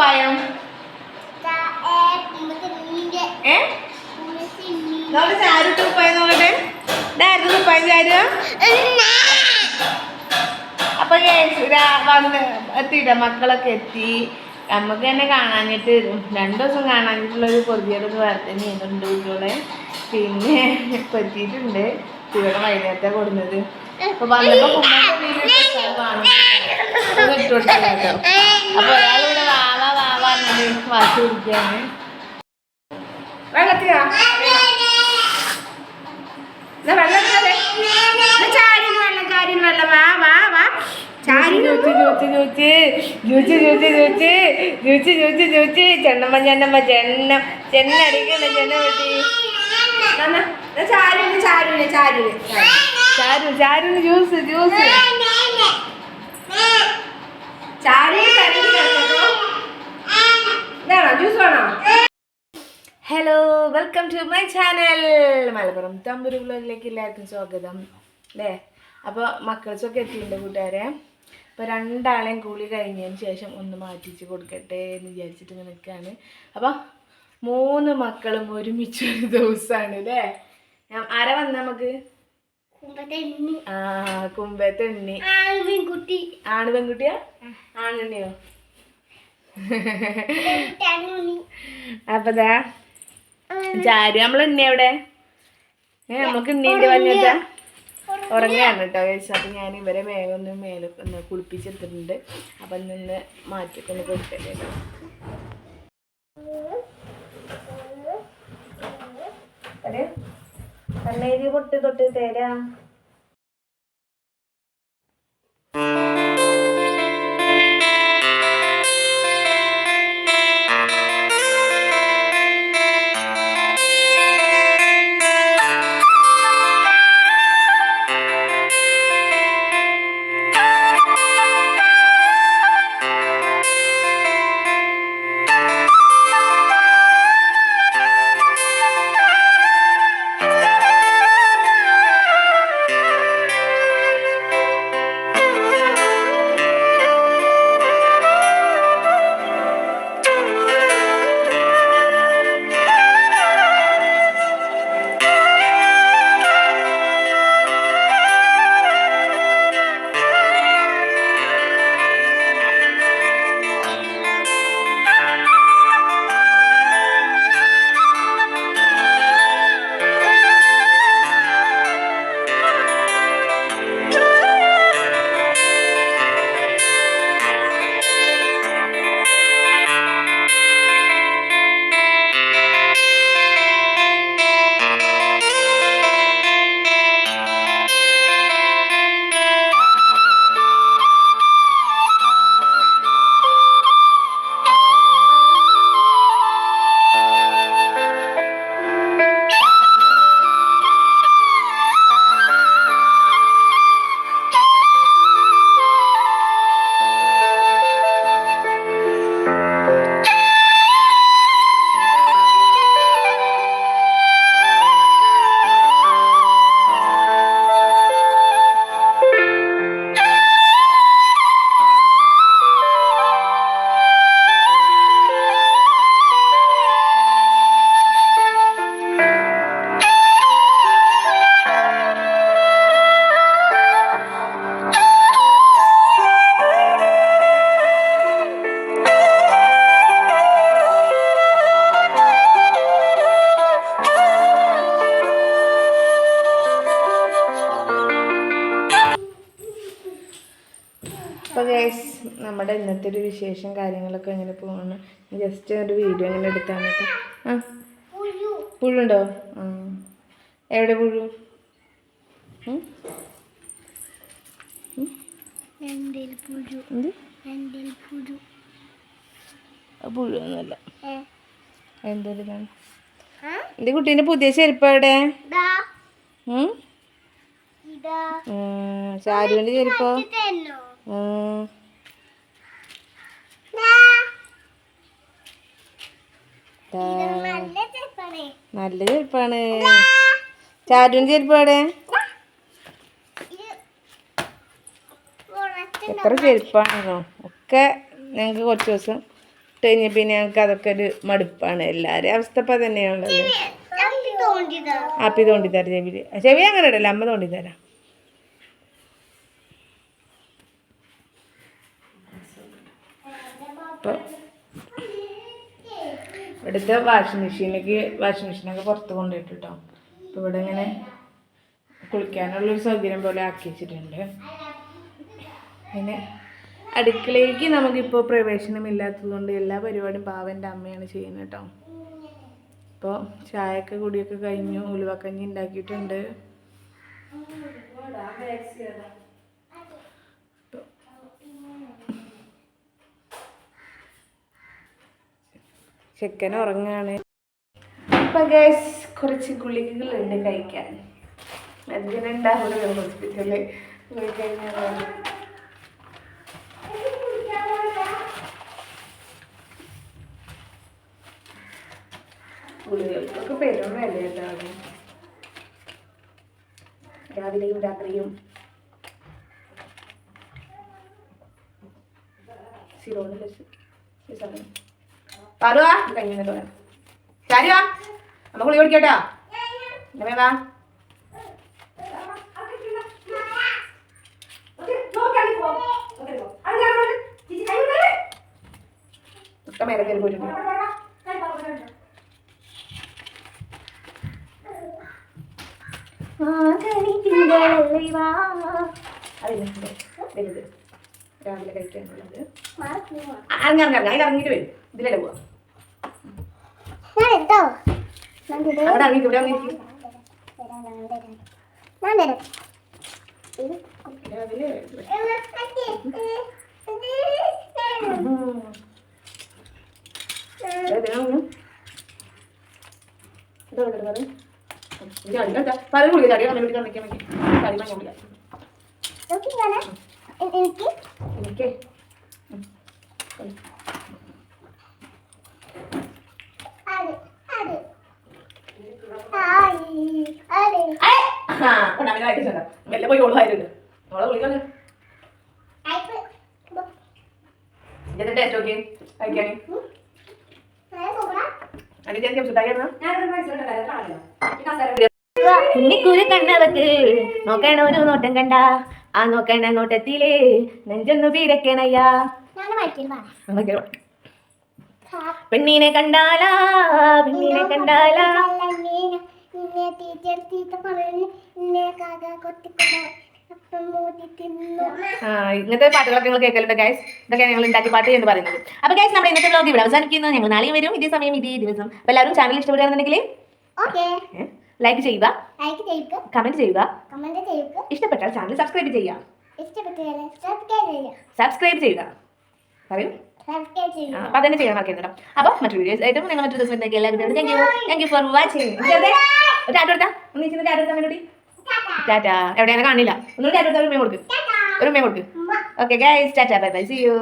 പയം? ചാരുട്ട് അപ്പൊ വന്ന് എത്തിയിട്ട മക്കളൊക്കെ എത്തി. നമുക്ക് തന്നെ കാണാനായിട്ട് രണ്ടു ദിവസം കാണാനായിട്ടുള്ള ഒരു പൊതിയുടെ ഒരു വാർത്ത പിന്നെ എത്തിയിട്ടുണ്ട്. ഇവിടെ വൈകുന്നേരത്തെ കൊടുക്കുന്നത് അപ്പൊ വന്നപ്പോ കുമ്പോ കേട്ടോ അപ്പൊ ഒരാൾ വാശി പിടിക്കാണ് വെള്ളത്തിനാ? ചെണ്ണമ്മ ചെണ്ണമ്മ ചെണ്ണം ചെണ്ണ അടിക്കണ ചെണ്ണ പറ്റി ചാരു ജ്യൂസ് ജ്യൂസ്. ചാരുന് കരഞ്ഞു ഇതാണോ? ജ്യൂസ് വേണോ? Hello welcome to my channel Malappuram Thamburu ബ്ലോഗിലേക്ക് എല്ലാവർക്കും സ്വാഗതം. അല്ലേ അപ്പോൾ മക്കൾസൊക്കെ എത്തിയിട്ടുണ്ട് കൂട്ടുകാരെ. അപ്പോൾ രണ്ടാളെയും കൂളി കഴിഞ്ഞതിന് ശേഷം ഒന്ന് മാറ്റിച്ച് കൊടുക്കട്ടെ എന്ന് വിചാരിച്ചിട്ട് നിൽക്കുകയാണ് അപ്പോൾ മൂന്ന് മക്കളും ഒരുമിച്ച് ഒരു ദിവസമാണ് അല്ലേ ഞാൻ- ആരാ വന്ന നമുക്ക്? ആ കുമ്പത്തെ ഉണ്ണി ആണ് പെൺകുട്ടിയാ? ആണുണ്ണിയോ? അപ്പൊ ദാ ചാരു നമ്മൾ ഇന്ന എവിടെ? ഏ നമുക്ക് ഇന്നീന്റെ വന്നിട്ടാ ഉറങ്ങാണ് കേട്ടോ കഴിച്ചു അപ്പം ഞാൻ ഇവരെ വേഗം ഒന്ന് മേലെ ഒന്ന് കുളിപ്പിച്ചെടുത്തിട്ടുണ്ട്. അപ്പം നിന്ന് മാറ്റിയൊക്കെ ഒന്ന് കൊടുക്കട്ടെ കേട്ടോ. പൊട്ട് തൊട്ട് തരാം. നമ്മുടെ ഇന്നത്തെ ഒരു വിശേഷം കാര്യങ്ങളൊക്കെ എങ്ങനെ പോകണം ജസ്റ്റ് ഒരു വീഡിയോ ഇങ്ങനെ എടുത്താൽ മതി. ആ. പുഴുണ്ടോ? ആ. എവിടെ പുഴു? പുഴുവൊന്നുമല്ല. എന്തൊരു ഇതാണ്? ഇത് പുതിയ ചെരുപ്പ് എവിടെ? ചാരുവിന്റെ ചെരുപ്പോ? നല്ല ചെരുപ്പാണ്. ചാരുവിന്റെ ചെരുപ്പാണ് എത്ര ചെരുപ്പാണെന്നോ? ഒക്കെ ഞങ്ങൾക്ക് കുറച്ച് ദിവസം ഇട്ട് കഴിഞ്ഞ പിന്നെ ഞങ്ങൾക്ക് അതൊക്കെ ഒരു മടുപ്പാണ്. എല്ലാവരും അവസ്ഥ ഇപ്പം തന്നെയാണുള്ളത് അപ്പി തോണ്ടിത്തരാം ചെവിയിൽ. ചെവി അങ്ങനെ ഇടല്ലേ? അമ്മ തോണ്ടിത്തരാം. അപ്പം ഇവിടുത്തെ വാഷിംഗ് മെഷീനിലേക്ക് വാഷിംഗ് മെഷീനൊക്കെ പുറത്ത് കൊണ്ടുപോയിട്ട് കേട്ടോ അപ്പോൾ ഇവിടെ ഇങ്ങനെ കുളിക്കാനുള്ളൊരു സൗകര്യം പോലെ ആക്കി വെച്ചിട്ടുണ്ട്. പിന്നെ അടുക്കളയിലേക്ക് നമുക്കിപ്പോൾ പ്രവേശനമില്ലാത്തതുകൊണ്ട് എല്ലാ പരിപാടിയും പാവന്റെ അമ്മയാണ് ചെയ്യുന്നത് കേട്ടോ. ഇപ്പോൾ ചായയൊക്കെ കുടിയൊക്കെ കഴിഞ്ഞു. ഉലുവക്കഞ്ഞി ഉണ്ടാക്കിയിട്ടുണ്ട്. ചെക്കൻ ഉറങ്ങാണ്. അപ്പൊ ഗൈസ് കുറച്ച് ഗുളികകളുണ്ട് കഴിക്കാൻ. അതിങ്ങനെ ഉണ്ടാവുള്ളൂ ഹോസ്പിറ്റലിൽ പോയി കഴിഞ്ഞാൽ ഗുളികൾക്കൊക്കെ പെരും രാവിലെയും രാത്രിയും സിറോണിൽ പാറുവാ കഴിഞ്ഞു പറയാം ചാരുവാ കുളി കുടിക്കട്ടോ. വാ. ഇഷ്ട മേലെ കയറി പോയിട്ടുണ്ട് അതില്ല വലുത് രാവിലെ കഴിക്കാനുള്ളത് അങ്ങനെ ഇത് ഇറങ്ങിയിട്ട് വരും. ഇതിലല്ലേ പോവാ. അവിടെ ഇറങ്ങിയിട്ട് ഇവിടെ പറയും കുളിക്കുക ചടി. അമ്മ വീട്ടിൽ നിൽക്കാൻ ചടി മഞ്ഞ കുളിക്കാം അത്. മെല്ലെ പോയി ഇതിന്റെ ടേസ്റ്റ് കണ്ണവക്ക്. നോക്കണ ഒരു നോട്ടം കണ്ട. ആ നോക്കണ നോട്ടത്തിലേ നെഞ്ചൊന്നു വായിക്കാൻ പെണ്ണിനെ കണ്ടാലാ പെണ്ണിനെ കണ്ടാലാ. ഇങ്ങനത്തെ പാട്ടുകളൊക്കെ നിങ്ങൾ കേൾക്കലുണ്ട് ഗൈസ് ഇതൊക്കെ ഞങ്ങൾ ഉണ്ടാക്കി പാട്ട് എന്ന് പറയുന്നത്. അപ്പൊ ഗൈസ് നമ്മുടെ ഇന്നത്തെ ബ്ലോഗ് ഇവിടെ അവസാനിക്കുന്നു. ഞങ്ങൾ നാളെയും വരും. ഇതേ സമയം ഇതേ ദിവസം. എല്ലാവരും ചാനൽ ഇഷ്ടപ്പെടുകയാണെന്നുണ്ടെങ്കിൽ ഓക്കെ. ലൈക്ക് ചെയ്യുക. ലൈക്ക് ചെയ്യുക. കമന്റ് ചെയ്യുക. കമന്റ് ചെയ്യുക. ഇഷ്ടപ്പെട്ടാൽ ചാനൽ സബ്സ്ക്രൈബ് ചെയ്യുക. ഇഷ്ടപ്പെട്ടാൽ സബ്സ്ക്രൈബ് ചെയ്യുക. സബ്സ്ക്രൈബ് ചെയ്യുക. പറയൂ. സബ്സ്ക്രൈബ് ചെയ്യുക. അപ്പൊ അതന്നെ ചെയ്യാൻ കേട്ടോ അപ്പൊ മറ്റു വീഡിയോസ് ആയിട്ടും നിങ്ങൾ മറ്റു ദിവസം എല്ലാവരും thank you thank you for watching tata എടുത്താ ഒന്ന് ഇച്ചിരി ടാറ്റ എടുത്താൽ വേണ്ടി ടാറ്റ. എവിടെയാണ് കാണില്ല. ഒന്നും ടാറ്റ എടുത്താൽ ഒരു മേ കൊടുക്ക്. ഒരു മേ കൊടുക്ക്. Okay guys tata. Bye bye see you